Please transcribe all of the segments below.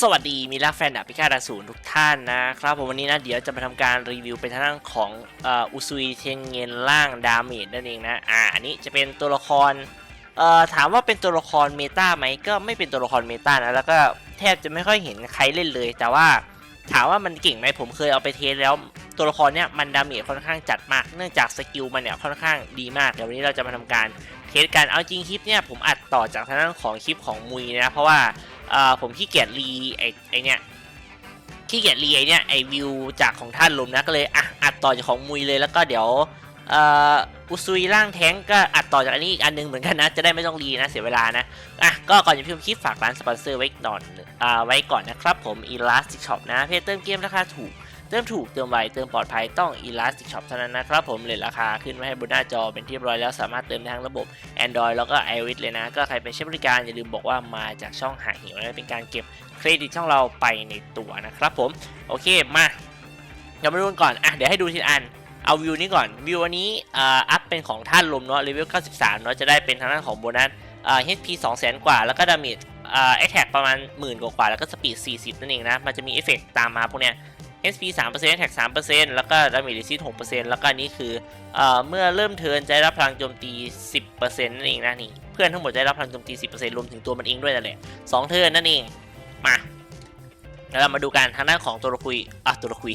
สวัสดีมิลาแฟนดาบพิฆาตอสูรทุกท่านนะครับผมวันนี้นะเดี๋ยวจะมาทำการรีวิวเป็นทางด้านของอุซุยเทงเงินล่างดาเมจนั่นเองนะอ่าอันนี้จะเป็นตัวละครถามว่าเป็นตัวละครเมตาไหมก็ไม่เป็นตัวละครเมตานะแล้วก็แทบจะไม่ค่อยเห็นใครเล่นเลย แต่ว่าถามว่ามันเก่งไหมผมเคยเอาไปเทสแล้วตัวละครเนี้ยมันดาเมจค่อนข้างจัดมากเนื่องจากสกิลมันเนี่ยค่อนข้างดีมากเดี๋ยววันนี้เราจะมาทำการเทสกันเอาจริงคลิปเนี่ยผมอัดต่อจากทางด้านของคลิปของมุยนะเพราะว่า เอ่อผมขี้เกียจรีไอไอเนี้ยขี้เกียจรีไอเนี้ยไอวิวจากของท่านลมนะก็เลยอะอัดต่อจากของมุยเลยแล้วก็เดี๋ยวเอ่ออุซุยร่างแท้งก็อัดต่อจากอันนี้อีกอันหนึงเหมือนกันนะจะได้ไม่ต้องรีนะเสียเวลานะอะก็ก่อนจะพิมพ์คลิปฝากร้านสปอนเซอร์ไว้ก่อนอ่าไว้ก่อนนะครับผม Elastic Shop นะเพจเติมเกมราคาถูก เติมถูกเติมไวเติมปลอดภัยต้อง Elastic Shop เท่านั้นนะครับผมเลทราคาขึ้นมาให้บนหน้าจอเป็นที่เรียบร้อยแล้วสามารถเติมได้ทั้งระบบ Android แล้วก็ iOS เลยนะ ก็ใครไปใช้บริการอย่าลืมบอกว่ามาจากช่องหาหิวนะเป็นการเก็บเครดิตช่องเราไปในตัวนะครับผมโอเคมาเดี๋ยวมาดูกันก่อนอะเดี๋ยวให้ดูทีละอันเอาวิวนี้ก่อนวิวอันนี้อ่าอัพเป็นของท่านลมเนาะเลเวล 93 เนาะจะได้เป็นทางด้านของโบนัสอ่า HP 200,000 กว่า แล้วก็ดาเมจอ่า attack ประมาณหมื่นกว่า แล้วก็สปีด 40 นั่นเองนะ มันจะมีเอฟเฟกตามมาพวกเนี้ย HP 3% attack 3%แล้วก็ damage resist 6%แล้วก็อันนี้คือเอ่อเมื่อเริ่มเทินจะได้รับพลังโจมตี 10%นั่นเองนะนี่ เพื่อนทั้งหมดจะได้รับพลังโจมตี 10%รวมถึงตัวมันเองด้วยนั่นแหละสองเทินนั่นเอง มา แล้วเรามาดูกันทางด้านของตัวละคุยอะตัวละคุย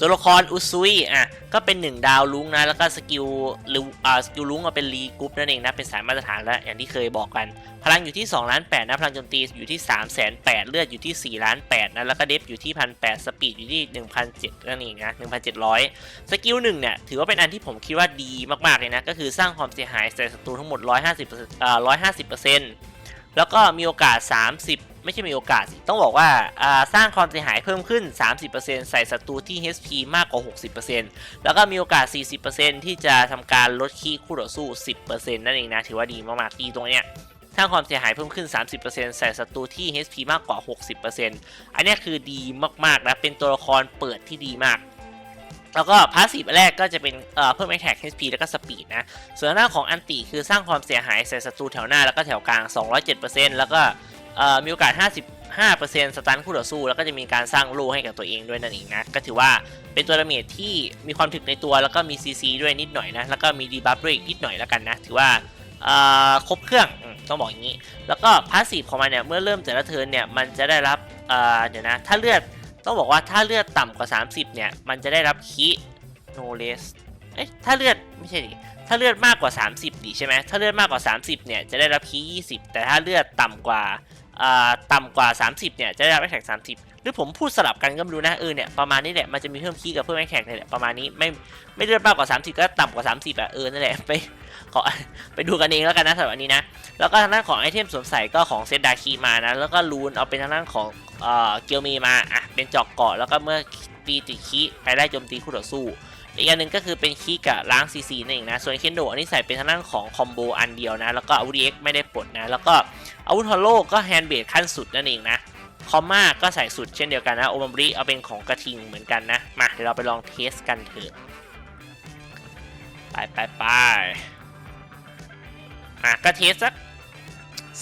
ตัวละครอุซุยอะก็เป็นหนึ่งดาวลุงนะ แล้วก็สกิลหรืออ่าสกิลลุงก็เป็นรีกรุ๊ปนั่นเองนะ เป็นสายมาตรฐานแล้วอย่างที่เคยบอกกัน พลังอยู่ที่2ล้าน8นะ พลังโจมตีอยู่ที่3 8 0 0 0เลือดอยู่ที่4ล้าน8นะ แล้วก็เดฟอยู่ที่1 8 0 0สปีดอยู่ที่1,700นั่นเองนะ1,700สกิลหนึ่งเนี่ยถือว่าเป็นอันที่ผมคิดว่าดีมากๆเลยนะก็คือสร้างความเสียหายใส่ศัตรูทั้งหมด150%อ่า150% แล้วก็มีโอกาส 30 ไม่ใช่มีโอกาสสิต้องบอกว่าสร้างความเสียหายเพิ่มขึ้น 30%ใส่ศัตรูที่ HP มากกว่า 60%แล้วก็มีโอกาส 40%ที่จะทำการลดคีคู่ต่อสู้ 10%นั่นเองนะ ถือว่าดีมากๆดีตรงเนี้ยสร้างความเสียหายเพิ่มขึ้น 30%ใส่ศัตรูที่ HP มากกว่า 60%อันเนี้คือดีมากๆนะเป็นตัวละครเปิดที่ดีมาก แล้วก็พาสซีฟแรกก็จะเป็นเพิ่ม attack HP แล้วก็ speed นะ ส่วนหน้าของอันติคือสร้างความเสียหายใส่ศัตรูแถวหน้าแล้วก็แถวกลาง 207%แล้วก็มีโอกาส 55%สตันคู่ต่อสู้ แล้วก็จะมีการสร้างโล่ให้กับตัวเองด้วยนั่นเองนะ ก็ถือว่าเป็นตัวดาเมจที่มีความถึกในตัวแล้วก็มี CC ด้วยนิดหน่อยนะ แล้วก็มีดีบัฟด้วยอีกนิดหน่อยแล้วกันนะ ถือว่าครบเครื่องต้องบอกอย่างนี้ แล้วก็พาสซีฟของมันเนี่ยเมื่อเริ่มแต่ละเทิร์นเนี่ยมันจะได้รับเดี๋ยวนะถ้าเลือด ต้องบอกว่าถ้าเลือดต่ำกว่า 30 เนี่ย มันจะได้รับคีโนเลสเอ๊ะถ้าเลือดไม่ใช่ดิถ้าเลือดมากกว่า 30ดิใช่ไหมถ้าเลือดมากกว่า 30 เนี่ย จะได้รับคี20 แต่ถ้าเลือดต่ำกว่า ต่ำกว่า 30 เนี่ย จะได้รับแอคแท็ก30หรือผมพูดสลับกันก็ไม่รู้นะ เออเนี่ย ประมาณนี้แหละ มันจะมีเพิ่มคีกับเพิ่มแอคแท็กเนี่ยแหละประมาณนี้ไม่ไม่เลือดมากกว่า 30 ก็ต่ำกว่า 30อะเออนั่นแหละไปขอไปดูกันเองแล้วกันนะสำหรับอันนี้นะ แล้วก็ทางด้านของไอเทมสวมใส่ก็ของเซตดาคีมานะ แล้วก็ลูนเอาเป็นทางด้านของเอ่อเกียวมีมาอะเป็นจอกเกาะแล้วก็เมื่อตีติคีใครได้โจมตีคู่ต่อสู้ อีกอันหนึ่งก็คือเป็นคีกับล้างซีซีนั่นเองนะ ส่วนเคนโดอันนี้ใส่เป็นทางด้านของคอมโบอันเดียวนะ แล้วก็อาวุธเอ็กไม่ได้ปลดนะ แล้วก็อาวุธฮอลโลก็แฮนด์เบดขั้นสุดนั่นเองนะ คอมมาก็ใส่สุดเช่นเดียวกันนะ โอมบริเอาเป็นของกระทิงเหมือนกันนะ มาเดี๋ยวเราไปลองเทสกันเถอะไปไปไปอะก็เทสสัก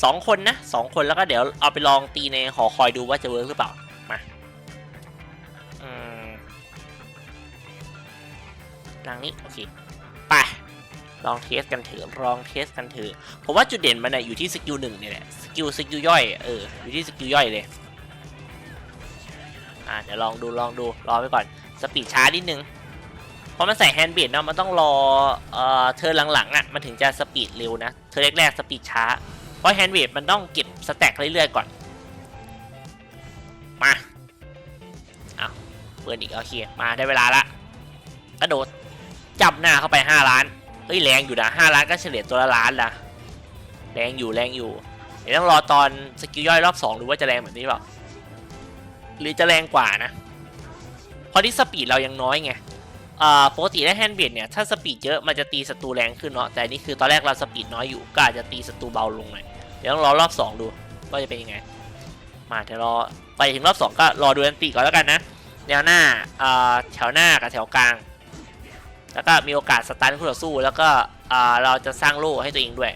สองคนนะสองคนแล้วก็เดี๋ยวเอาไปลองตีในหอคอยดูว่าจะเวิร์กหรือเปล่า ทางนี้โอเคไปลองเทสกันเถอะลองเทสกันเถอะผมว่าจุดเด่นมันนะอยู่ที่สกิลหนึ่งเนี่ยแหละสกิลสกิลย่อยเอออยู่ที่สกิลย่อยเลยอะเดี๋ยวลองดูลองดูรอไปก่อนสปีดช้านิดนึงเพราะมันใส่แฮนด์เบดเนาะมันต้องรอเอ่อเธอหลังๆอะมันถึงจะสปีดเร็วนะเธอแรกๆสปีดช้าเพราะแฮนด์เบดมันต้องเก็บสแต็กเรื่อยๆก่อนมาเอาเปิดอีกโอเคมาได้เวลาละกระโดด จับหน้าเข้าไป 5 ล้าน เฮ้ยแรงอยู่นะ 5 ล้านก็เฉลี่ยตัวละล้านละแรงอยู่แรงอยู่ เดี๋ยวต้องรอตอนสกิลย่อยรอบ2ดูว่าจะแรงแบบนี้เปล่า หรือจะแรงกว่านะ เพราะที่สปีดเรายังน้อยไงปกติได้แฮนด์เบดเนี่ยถ้าสปีดเยอะมันจะตีศัตรูแรงขึ้นเนาะแต่นี่คือตอนแรกเราสปีดน้อยอยู่ก็อาจจะตีศัตรูเบาลงหน่อยเดี๋ยวต้องรอรอบ 2 ดูว่าจะเป็นยังไง มาเดี๋ยวรอไปถึงรอบ 2 ก็รอดูอันตีก่อนแล้วกันนะแนวหน้าแถวหน้ากับแถวกลาง แล้วก็มีโอกาสสตันคู่ต่อสู้ แล้วก็เราจะสร้างโล่ให้ตัวเองด้วย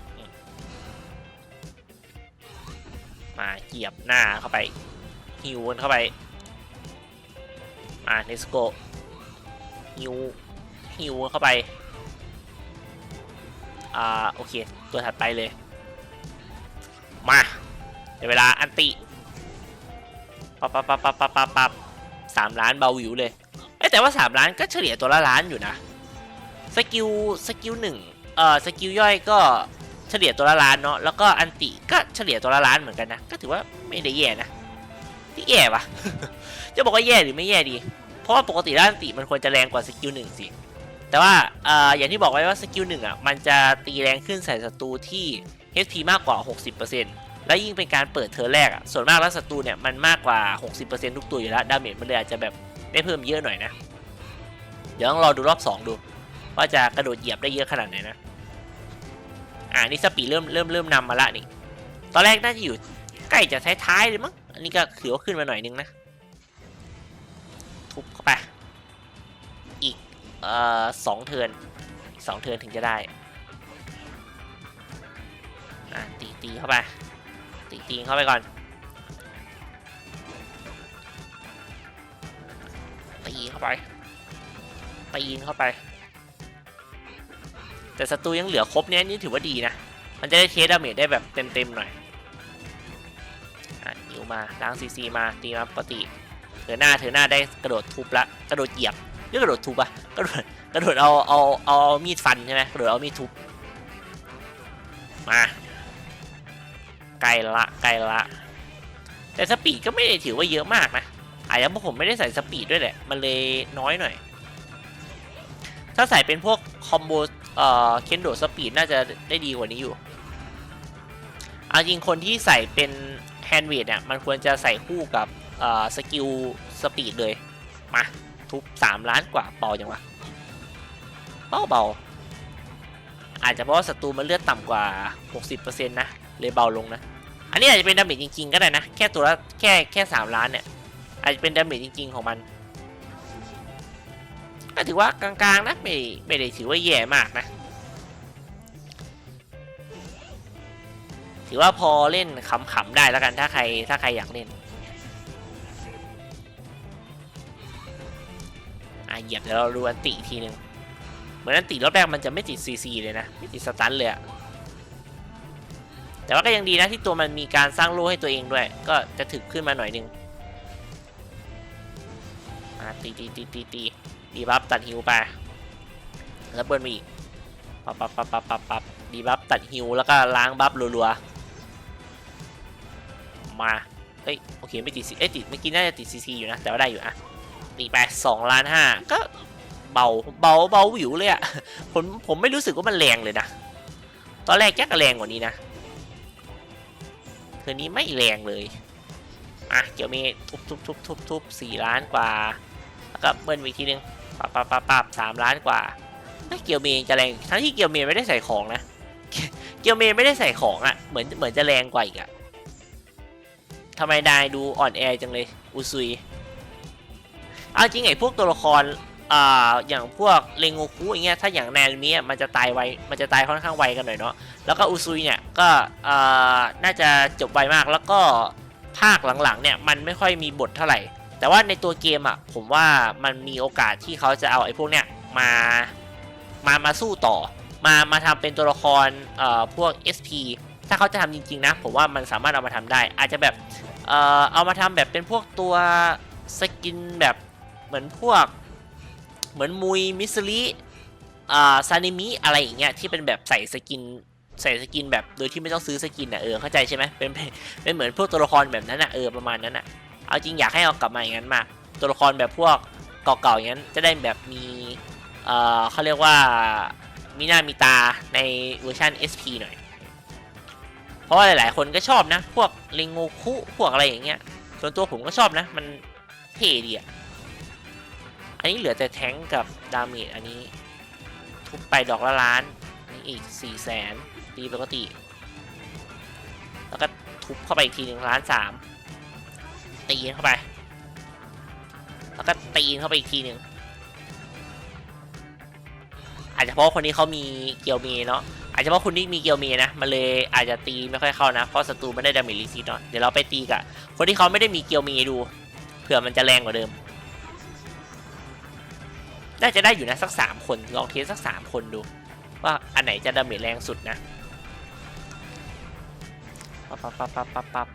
มาเหยียบหน้าเข้าไปฮิวกันเข้าไปอ่าเนสโกฮิวฮิวเข้าไป อ่า โอเค ตัวถัดไปเลย มาเดี๋ยวเวลาอันติปับปับปับปับปับปับปับสามล้านเบาวิวเลยเอ้ยแต่ว่าสามล้านก็เฉลี่ยตัวละล้านอยู่นะ สกิลสกิลหนึ่งเอ่อสกิลย่อยก็เฉลี่ยตัวละล้านเนาะแล้วก็อันติก็เฉลี่ยตัวละล้านเหมือนกันนะ ก็ถือว่าไม่ได้แย่นะที่แย่ปะจะบอกว่าแย่หรือไม่แย่ดี เพราะว่าปกติแล้วอันติมันควรจะแรงกว่าสกิลหนึ่งสิ แต่ว่าเอ่ออย่างที่บอกไว้ว่าสกิลหนึ่งอะมันจะตีแรงขึ้นใส่ศัตรูที่ HP มากกว่า 60%แล้วยิ่งเป็นการเปิดเทอร์แรกอะส่วนมากแล้วศัตรูเนี่ยมันมากกว่า 60%ทุกตัวอยู่แล้วดาเมจมันเลยอาจจะแบบได้เพิ่มเยอะหน่อยนะ เดี๋ยวต้องรอดูรอบ 2 ดู ว่าจะกระโดดเหยียบได้เยอะขนาดไหนนะอ่านี่สปีดเริ่มเริ่มเริ่มนำมาละนี่ ตอนแรกน่าจะอยู่ใกล้จะท้ายๆเลยมั้งอันนี้ก็ถือว่าขึ้นมาหน่อยนึงนะทุบเข้าไปอีกเอ่อสองเทินสองเทินถึงจะได้อะตีตีเข้าไปตีตีเข้าไปก่อนตีเข้าไปตีเข้าไป แต่ศัตรูยังเหลือครบเนี้ยนี่ถือว่าดีนะ มันจะได้เทสดาเมจได้แบบเต็มๆหน่อยอะหิวมาล้างซีซีมาตีมาปกติเถือหน้าเถอหน้าได้กระโดดทุบละกระโดดเหยียบเรียกกระโดดทุบอะกระโดดกระโดดเอาเอาเอาเอามีดฟันใช่ไหมกระโดดเอามีดทุบมาไกลละไกลละ แต่สปีดก็ไม่ได้ถือว่าเยอะมากนะอาจจะเพราะผมไม่ได้ใส่สปีดด้วยแหละมันเลยน้อยหน่อย ถ้าใส่เป็นพวกคอมโบ เอ่อเคนโดสปีดน่าจะได้ดีกว่านี้อยู่อาจริงคนที่ใส่เป็นแฮนด์เวทเนี่ยมันควรจะใส่คู่กับสกิลสปีดเลย มา ทุบ 3 ล้านกว่าเบาจังวะเบาเบาอาจจะเพราะว่าศัตรูมันเลือดต่ำกว่า 60%นะ เลยเบาลงนะ อันนี้อาจจะเป็นดาเมจจริง ๆ ก็ได้นะ แค่ตัวละแค่แค่ 3 ล้านเนี่ย อาจจะเป็นดาเมจจริง ๆ ของมัน ก็ถือว่ากลางๆนะไม่ไม่ได้ถือว่าแย่มากนะ ถือว่าพอเล่นขำๆได้แล้วกันถ้าใครถ้าใครอยากเล่นอะเหยียบเดี๋ยวเราดูอันติอีกทีหนึ่งเหมือนอันติรอบแรกมันจะไม่ติดซีซีเลยนะ ไม่ติดสตันเลยอะแต่ว่าก็ยังดีนะที่ตัวมันมีการสร้างโล่ให้ตัวเองด้วย ก็จะถึกขึ้นมาหน่อยนึงอะตีตีตีตีตี ดีบัฟตัดฮิวไปแล้วเบิร์นมาอีกปับปับปับปับปับปับดีบัฟตัดฮิวแล้วก็ล้างบัฟรัวๆมาเอ้ยโอเคไม่ติดเอ้ยติดเมื่อกี้น่าจะติดซีซีอยู่นะแต่ว่าได้อยู่อะตีไปสองล้านห้าก็เบาเบาเบาหวิวเลยอะผมผมไม่รู้สึกว่ามันแรงเลยนะ ตอนแรกแจ๊กแรงกว่านี้นะคืนนี้ไม่แรงเลยอะเกี่ยวมีทุบทุบทุบทุบทุบสี่ล้านกว่า แล้วก็เบิ้ลอีกทีนึง ปับปับปับปับสามล้านกว่าเกียวเมย์จะแรงทั้งที่เกียวเมย์ไม่ได้ใส่ของนะ เกียวเมย์ไม่ได้ใส่ของอะ่ะเหมือนเหมือนจะแรงกว่าอีกอะ่ะทำไมนายดูอ่อนแอจังเลยอุซุยเอาจริงไอ้พวกตัวละครอ่าอย่างพวกเรงโงคุอย่างเงี้ยถ้าอย่างแนวนี้มันจะตายไวมันจะตายค่อนข้างไวกันหน่อยเนาะแล้วก็อุซุยเนี่ยก็อ่าน่าจะจบไวมากแล้วก็ภาคหลังๆเนี่ยมันไม่ค่อยมีบทเท่าไหร่ แต่ว่าในตัวเกมอะผมว่ามันมีโอกาสที่เขาจะเอาไอ้พวกเนี้ยมามามาสู้ต่อ มามาทำเป็นตัวละครเอ่อพวก SP ถ้าเขาจะทำจริงๆนะผมว่ามันสามารถเอามาทำได้ อาจจะแบบเอ่อเอามาทำแบบเป็นพวกตัวสกินแบบเหมือนพวกเหมือนมุยมิสลิอ่าซานิมิอะไรอย่างเงี้ยที่เป็นแบบใส่สกินใส่สกินแบบโดยที่ไม่ต้องซื้อสกินอะเออเข้าใจใช่ไหมเป็นเป็นเป็นเหมือนพวกตัวละครแบบนั้นอะเออประมาณนั้นอะ เอาจริงอยากให้เอากลับมาอย่างนั้นมาก ตัวละครแบบพวกเก่าๆอย่างนั้นจะได้แบบมีเอ่อเขาเรียกว่ามีหน้ามีตาในเวอร์ชัน SP หน่อย เพราะว่าหลายๆ คนก็ชอบนะ พวกเรงโงคุพวกอะไรอย่างเงี้ย ส่วนตัวผมก็ชอบนะ มันเท่ดีอะ อันนี้เหลือแต่แท้งกับดาเมจอันนี้ ทุบไปดอกละล้านนนี้อีก4ี่แสนตีปกติ แล้วก็ทุบเข้าไปอีกทีหนึ่งล้านสาม ตีเข้าไป แล้วก็ตีเข้าไปอีกทีหนึ่งอาจจะเพราะคนนี้เขามีเกียวเมเนาะอาจจะเพราะคุณนิกมีเกียวมีนะมันเลยอาจจะตีไม่ค่อยเข้านะเพราะศัตรูไม่ได้ดาเมจรีซีเนาะเดี๋ยวเราไปตีกับคนที่เขาไม่ได้มีเกียวมีดูเผื่อมันจะแรงกว่าเดิมน่าจะได้อยู่นะสักสามคนลองเทสสักสามคนดู ว่าอันไหนจะดาเมจแรงสุดนะปั๊บปั๊บปั๊บปั๊บปั๊บปั๊บ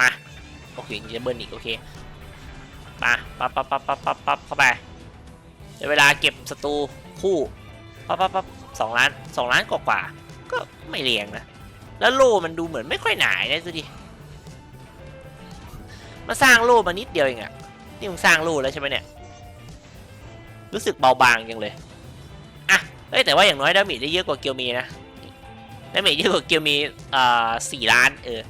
มา โอเคจะเบิร์นอีกโอเคมาปั๊บปั๊บปั๊บปั๊บปั๊บปั๊บเข้าไปเวเวลาเก็บศัตรูคู่ปั๊บปั๊บปั๊บสองล้านสองล้านกว่ากว่าก็ไม่เรียงนะ แล้วโล่มันดูเหมือนไม่ค่อยหนาเลยดูดิมาสร้างโล่มานิดเดียวเองอะนี่มึงสร้างโล่แล้วใช่ไหมเนี่ยรู้สึกเบาบางจังเลยอะเอ้แต่ว่าอย่างน้อยดาเมจได้เยอะกว่าเกียวมีนะดาเมจเยอะกว่าเกียวมีอ่าสี่ล้านเออ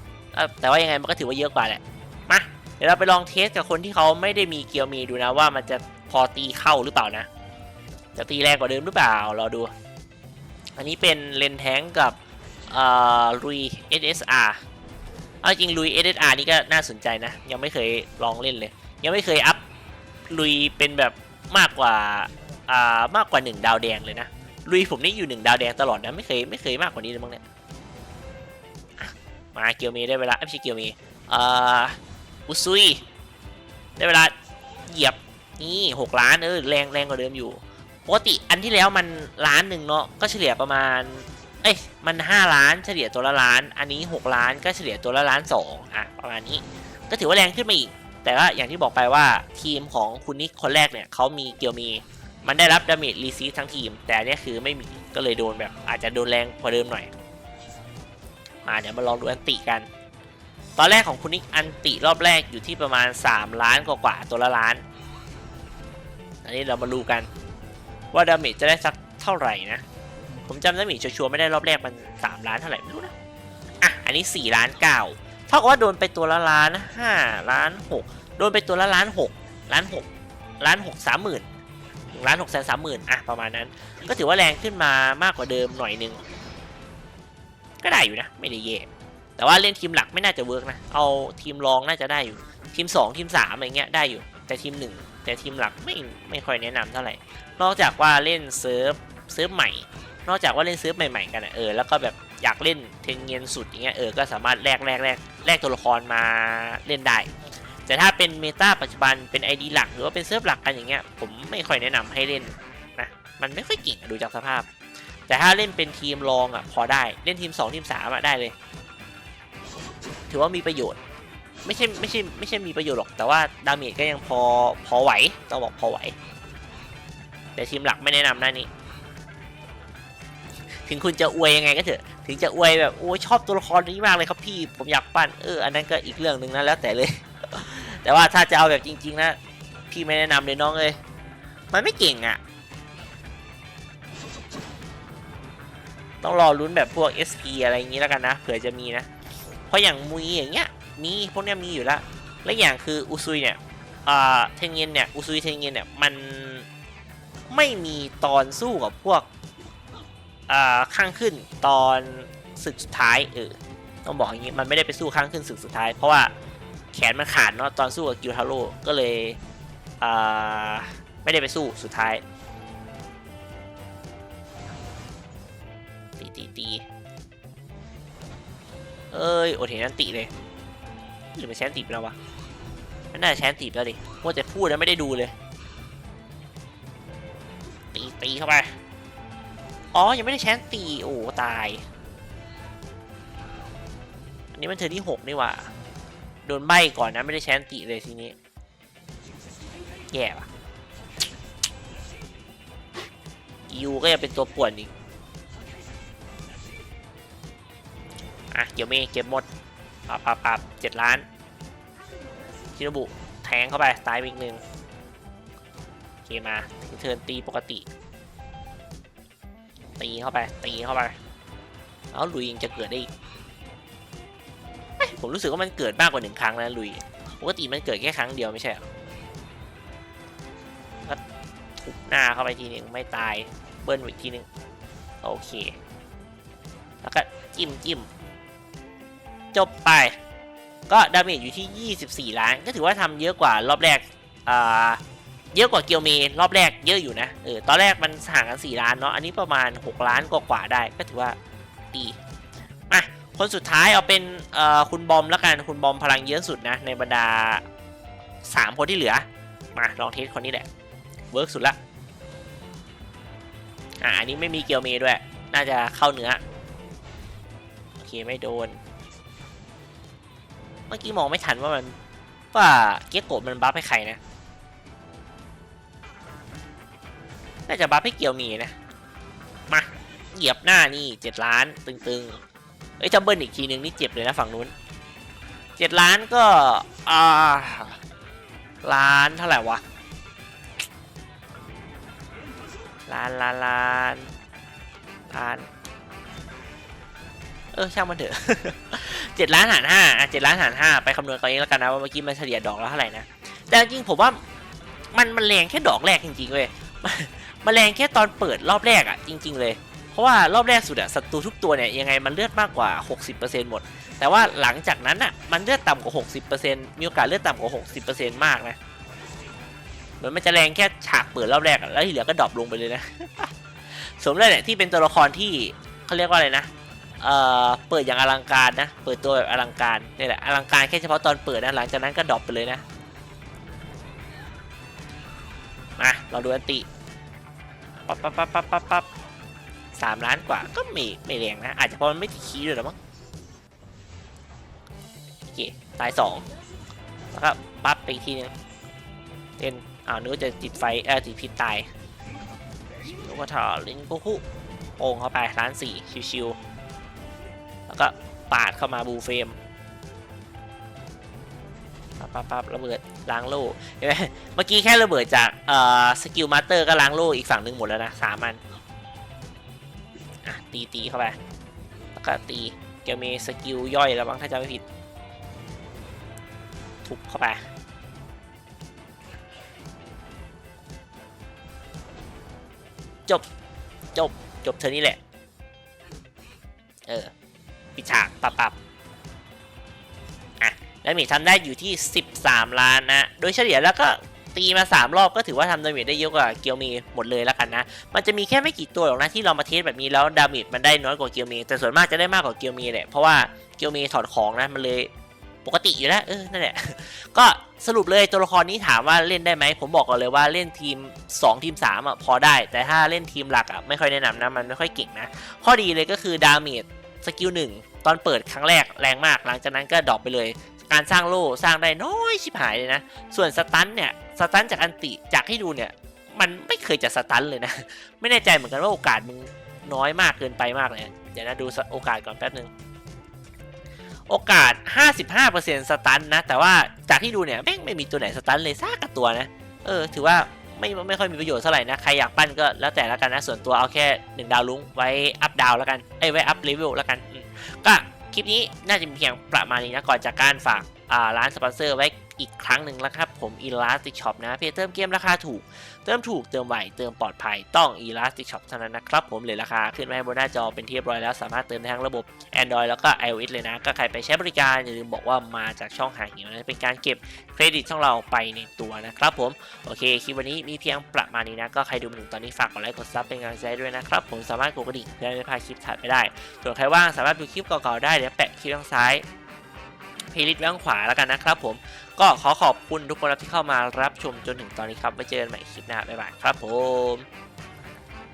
แต่ว่ายังไงมันก็ถือว่าเยอะกว่าแหละ เดี๋ยวเราไปลองเทสกับคนที่เขาไม่ได้มีเกียวมีดูนะว่ามันจะพอตีเข้าหรือเปล่านะ จะตีแรงกว่าเดิมหรือเปล่ารอดู อันนี้เป็นเลนแทงกับลุย SSR เอาจริงลุย SSR นี่ก็น่าสนใจนะ ยังไม่เคยลองเล่นเลย ยังไม่เคยอัพลุยเป็นแบบมากกว่าอ่ามากกว่า 1 ดาวแดงเลยนะลุยผมนี่อยู่ 1 ดาวแดงตลอดนะไม่เคยไม่เคยมากกว่านี้เลยมั้งเนี่ยมาเกียวเมได้เวลาเอ้ยไม่ใช่เกียวเมอ่า อุซุย ได้เวลาเหยียบนี่6ล้านเออแรงแรงกว่าเดิมอยู่ปกติอันที่แล้วมันล้านหนึ่งเนาะก็เฉลี่ยประมาณ เอ้ยมัน 5 ล้านเฉลี่ยตัวละล้าน อันนี้ 6 ล้านก็เฉลี่ยตัวละล้านสองอะประมาณนี้ ก็ถือว่าแรงขึ้นมาอีก แต่ว่าอย่างที่บอกไปว่าทีมของคุณนิกคนแรกเนี่ยเขามีเกียวมี มันได้รับดาเมจรีซีทั้งทีม แต่อันเนี้ยคือไม่มีก็เลยโดนแบบอาจจะโดนแรงกว่าเดิมหน่อยมาเดี๋ยวมาลองดูอันติกัน ตอนแรกของคุณนิกอันติรอบแรกอยู่ที่ประมาณ 3 ล้านกว่าๆตัวละล้าน อันนี้เรามาดูกันว่าดาเมจจะได้สักเท่าไหร่นะ ผมจำดาเมจชัวร์ไม่ได้รอบแรกมัน 3 ล้านเท่าไหร่ไม่รู้นะ อะ อันนี้ 4 ล้าน9เท่ากับว่าโดนไปตัวละล้าน5ล้าน6โดนไปตัวละล้าน6ล้าน6ล้าน6 3 0 0 0 0ล้าน6แสนสามหมื่นอะประมาณนั้น ก็ถือว่าแรงขึ้นมามากกว่าเดิมหน่อยนึง ก็ได้อยู่นะ ไม่ได้แย่ แต่ว่าเล่นทีมหลักไม่น่าจะเวิร์กนะ เอาทีมรองน่าจะได้อยู่ ทีม 2 ทีม3อะไรเงี้ยได้อยู่ แต่ทีม 1 แต่ทีมหลักไม่ไม่ค่อยแนะนำเท่าไหร่ นอกจากว่าเล่นเซิร์ฟเซิร์ฟใหม่ นอกจากว่าเล่นเซิร์ฟใหม่ๆกันอะเออ แล้วก็แบบอยากเล่นเทนเงียนสุดอย่างเงี้ยเออ ก็สามารถแลกแลกแลกแลกตัวละครมาเล่นได้ แต่ถ้าเป็นเมตาปัจจุบันเป็น ID หลัก หรือว่าเป็นเซิร์ฟหลักกันอย่างเงี้ย ผมไม่ค่อยแนะนำให้เล่นนะ มันไม่ค่อยเก่งดูจากสภาพ แต่ถ้าเล่นเป็นทีมรองอะพอได้ เล่นทีม 2 ทีม3อะได้เลย ถือว่ามีประโยชน์ ไม่ใช่ไม่ใช่ไม่ใช่มีประโยชน์หรอก แต่ว่าดาเมจก็ยังพอพอไหวต้องบอกพอไหว แต่ทีมหลักไม่แนะนำหน้านี้ ถึงคุณจะอวยยังไงก็เถอะ ถึงจะอวยแบบโอ้ชอบตัวละครนี้มากเลยครับพี่ผมอยากปั้นเอออันนั้นก็อีกเรื่องหนึ่งนะแล้วแต่เลย แต่ว่าถ้าจะเอาแบบจริง ๆ นะพี่ไม่แนะนำเลยน้องเลยมันไม่เก่งอะ่ะต้องรอลุ้นแบบพวก SP อะไรอย่างนี้แล้วกันนะ เผื่อจะมีนะ เพราะอย่างมุยอย่างเงี้ยมีพวกเนี้ยมีอยู่แล้วและอย่างคืออุซุยเนี่ยอ่าเทงเงินเนี่ยอุซุยเทงเงินเนี่ยมันไม่มีตอนสู้กับพวกอ่าข้างขึ้นตอนศึกสุดท้ายเออต้องบอกอย่างนี้มันไม่ได้ไปสู้ข้างขึ้นศึกสุดท้าย เพราะว่าแขนมันขาดเนาะตอนสู้กับกิวทาโร่ก็เลยอ่าไม่ได้ไปสู้สุดท้ายตีตีตี เอ้ย โอเทนันติเลยหรือมันแชนติไปแล้ววะมันน่าจะแชนติไปแล้วดิมัวแต่พูดแล้วไม่ได้ดูเลย ตีตีเข้าไป อ๋อ ยังไม่ได้แชนตี โอ้ ตาย อันนี้มันเธอที่หกนี่ว่า โดนใบก่อนนะ ไม่ได้แชนติเลยทีนี้ แย่ว่ะยูก็ยังเป็นตัวป่วนอีก อะเกียวเมย์เก็บหมดปับปับปับเจ็ดล้านชิโนบุ แทงเข้าไป ตายไปอีกหนึ่งโอเคมาถึงเทิร์นตีปกติ ตีเข้าไป ตีเข้าไปแล้วลุยยังจะเกิดได้อีกผมรู้สึกว่ามันเกิดมากกว่าหนึ่งครั้งนะลุยปกติมันเกิดแค่ครั้งเดียวไม่ใช่หรอก็ทุบหน้าเข้าไปทีนึงไม่ตายเบิ้ลอีกทีนึงโอเค แล้วก็จิ้มจิ้ม จบไป ก็ดาเมจอยู่ที่ 24 ล้าน ก็ถือว่าทำเยอะกว่ารอบแรกอ่าเยอะกว่าเกียวเมรอบแรกเยอะอยู่นะเออตอนแรกมันห่างกัน 4 ล้านเนาะอันนี้ประมาณ 6 ล้านกว่าๆได้ก็ถือว่าตีมาคนสุดท้ายเอาเป็นคุณบอมแล้วกันคุณบอมพลังเยอะสุดนะ ในบรรดาสามคนที่เหลือ มาลองเทสคนนี้แหละเวิร์กสุดละอ่าอันนี้ไม่มีเกียวเมด้วย น่าจะเข้าเนื้อ โอเค ไม่โดน เมื่อกี้มองไม่ทันว่ามันว่าเกียโกะมันบัฟให้ใครนะ น่าจะบัฟให้เกียวมีนะ มาเหยียบหน้านี่เจ็ดล้านตึงๆ เอ้ยจะเบิลอีกทีนึงนี่เจ็บเลยนะฝั่งนู้นเจ็ดล้านก็ อ่า ล้านเท่าไหร่วะ ล้านล้านล้านล้าน เออช่างมันเถอะ เจ็ดล้านหารห้าอะเจ็ดล้านหารห้าไปคำนวณกันเองแล้วกันนะว่าเมื่อกี้มันเฉลี่ยดอกแล้วเท่าไหร่นะแต่จริงๆผมว่ามันมันแรงแค่ดอกแรกจริงๆเว้ยมันแรงแค่ตอนเปิดรอบแรกอะจริง ๆ เลย เพราะว่ารอบแรกสุดอะศัตรูทุกตัวเนี่ยยังไงมันเลือดมากกว่า 60%หมด แต่ว่าหลังจากนั้นอะมันเลือดต่ำกว่า 60%มีโอกาสเลือดต่ำกว่า 60%มากนะเหมือนมันจะแรงแค่ฉากเปิดรอบแรกอะแล้วที่เหลือก็ดรอปลงไปเลยนะ สมเลยเนี่ยที่เป็นตัวละครที่เขาเรียกว่าอะไรนะ เอ่อเปิดอย่างอลังการนะ เปิดตัวแบบอลังการนี่แหละอลังการแค่เฉพาะตอนเปิดนะหลังจากนั้นก็ดรอปไปเลยนะมาเราดูอันติปั๊บปั๊บปั๊บปั๊บปั๊บปั๊บสามล้านกว่าก็ไม่ไม่แรงนะ อาจจะเพราะมันไม่ติดคีย์ด้วยหรอมั้งโอเคตายสองแล้วก็ปั๊บไปอีกทีนึงเล่นอ้าวนึกว่าจะติดไฟเออติดพิษตายลูกกระถอลินกุคุโป่งเข้าไปล้านสี่ชิวๆแล้ว ก็ปาดเข้ามาบูเฟรมปั๊บปั๊บปั๊บระเบิดล้างโล่เห็นไหมเมื่อกี้แค่ระเบิดจากเอ่อสกิลมาสเตอร์ก็ล้างโล่อีกฝั่งหนึ่งหมดแล้วนะสามอันอะตีตีเข้าไปแล้วก็ตีแกมีสกิลย่อยแล้วบ้างถ้าจำไม่ผิดทุบเข้าไปจบจบจบเธอนี่แหละ เออ ปิดฉากปับปับอะดาเมจทำได้อยู่ที่ 13 ล้านนะ โดยเฉลี่ยแล้วก็ตีมา 3 รอบก็ถือว่าทำดาเมจได้เยอะกว่าเกียวเมหมดเลยแล้วกันนะ มันจะมีแค่ไม่กี่ตัวหรอกนะที่เรามาเทสแบบนี้แล้วดาเมจมันได้น้อยกว่าเกียวเมแต่ส่วนมากจะได้มากกว่าเกียวเมแหละเพราะว่าเกียวเมถอดของนะมันเลยปกติอยู่แล้วเออนั่นแหละ ก็สรุปเลยตัวละครนี้ถามว่าเล่นได้ไหม ผมบอกก่อนเลยว่าเล่นทีม 2 ทีม 3 อะ พอได้ แต่ถ้าเล่นทีมหลักอะ ไม่ค่อยแนะนำนะ มันไม่ค่อยเก่งนะ ข้อดีเลยก็คือดาเมจสกิลหนึ่ง อนเปิดครั้งแรกแรงมาก หลังจากนั้นก็ดรอปไปเลย การสร้างโล่สร้างได้น้อยชิบหายเลยนะ ส่วนสตันเนี่ยสตันจากอันติจากให้ดูเนี่ยมันไม่เคยจะสตันเลยนะ ไม่แน่ใจเหมือนกันว่าโอกาสมึงน้อยมากเกินไปมากเลย เดี๋ยวนะดูโอกาสก่อนแป๊บนึง โอกาส 55%สตันนะ แต่ว่าจากที่ดูเนี่ยแม่งไม่มีตัวไหนสตันเลยซากกับตัวนะ เออ ถือว่าไม่ไม่ค่อยมีประโยชน์เท่าไหร่นะ ใครอยากปั้นก็แล้วแต่ละกันนะ ส่วนตัวเอาแค่ 1 ดาวลุ้งไว้อัพดาวแล้วกัน เอ้ยไว้อัพเลเวลแล้วกันอืม ก็คลิปนี้น่าจะมีเพียงประมาณนี้นะก่อนจากการฝากร้านสปอนเซอร์ไว้ อีกครั้งหนึ่งแล้วครับผม Elastic Shop นะเพียงเติมเกมราคาถูก เติมถูกเติมไวเติมปลอดภัยต้อง Elastic Shop เท่านั้นนะครับผมเลยราคาขึ้นมาบนหน้าจอเป็นที่เรียบร้อยแล้วสามารถเติมได้ทั้งระบบ Android แล้วก็ iOS เลยนะ ก็ใครไปใช้บริการอย่าลืมบอกว่ามาจากช่องหาหิวนะเป็นการเก็บเครดิตช่องเราไปในตัวนะครับผมโอเคคลิปวันนี้มีเพียงประมาณนี้นะก็ใครดูมาถึงตอนนี้ฝากกดไลค์กดซับเป็นกำลังใจด้วยนะครับผมสามารถกดกระดิ่งเพื่อไม่พลาดคลิปถัดไปได้ส่วนใครว่างสามารถดูคลิปเก่าๆได้เดี๋ยวแปะคลิปข้างซ้าย เพลย์ลิสต์ไว้ข้างขวาแล้วกันนะครับผมก็ขอขอบคุณทุกคนที่เข้ามารับชมจนถึงตอนนี้ครับไว้เจอกันใหม่คลิปหน้าบ๊ายบายครับผม